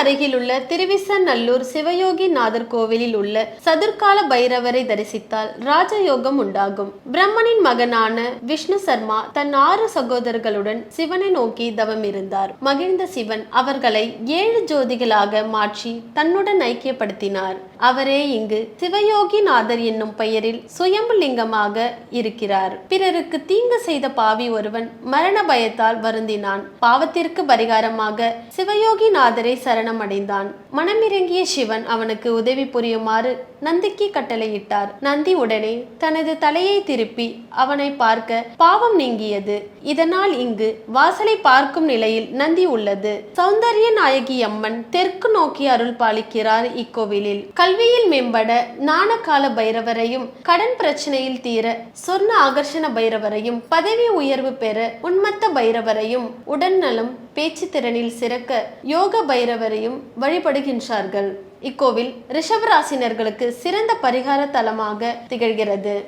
அருகில் உள்ள திருவிசநல்லூர் சிவயோகி நாதர் கோவிலில் உள்ள சதுர்கால பைரவரை தரிசித்தால் ராஜயோகம் உண்டாகும். பிரம்மனின் மகனான விஷ்ணு சர்மா தன் ஆறு சகோதரர்களுடன் சிவனை நோக்கி தவம் இருந்தார். மகிழ்ந்த சிவன் அவர்களை ஏழு ஜோதிகளாக மாற்றி தன்னுடன் ஐக்கியப்படுத்தினார். அவரே இங்கு சிவயோகிநாதர் என்னும் பெயரில் சுயம்புலிங்கமாக இருக்கிறார். பிறருக்கு தீங்கு செய்த பாவி ஒருவன் மரண பயத்தால் வருந்தினான். பாவத்திற்கு பரிகாரமாக சிவயோகிநாதரை சரணமடைந்தான். மனமிறங்கிய சிவன் அவனுக்கு உதவி புரியுமாறு நந்திக்கு கட்டளையிட்டார். நந்தி உடனே தனது தலையை திருப்பி அவனை பார்க்க பாவம் நீங்கியது. இதனால் இங்கு வாசலை பார்க்கும் நிலையில் நந்தி உள்ளது. சௌந்தர்ய நாயகி அம்மன் தெற்கு நோக்கி அருள் பாலிக்கிறார் இக்கோவிலில். கல் கல்வியில் மேம்பட நாணகால பைரவரையும் கடன் பிரச்சனையில் தீர சொர்ண ஆகர்ஷண பைரவரையும் பதவி உயர்வு பெற உன்மத்த பைரவரையும் உடல்நலம் பேச்சு திறனில் சிறக்க யோக பைரவரையும் வழிபடுகின்றார்கள். இக்கோவில் ரிஷபராசினர்களுக்கு சிறந்த பரிகார தலமாக திகழ்கிறது.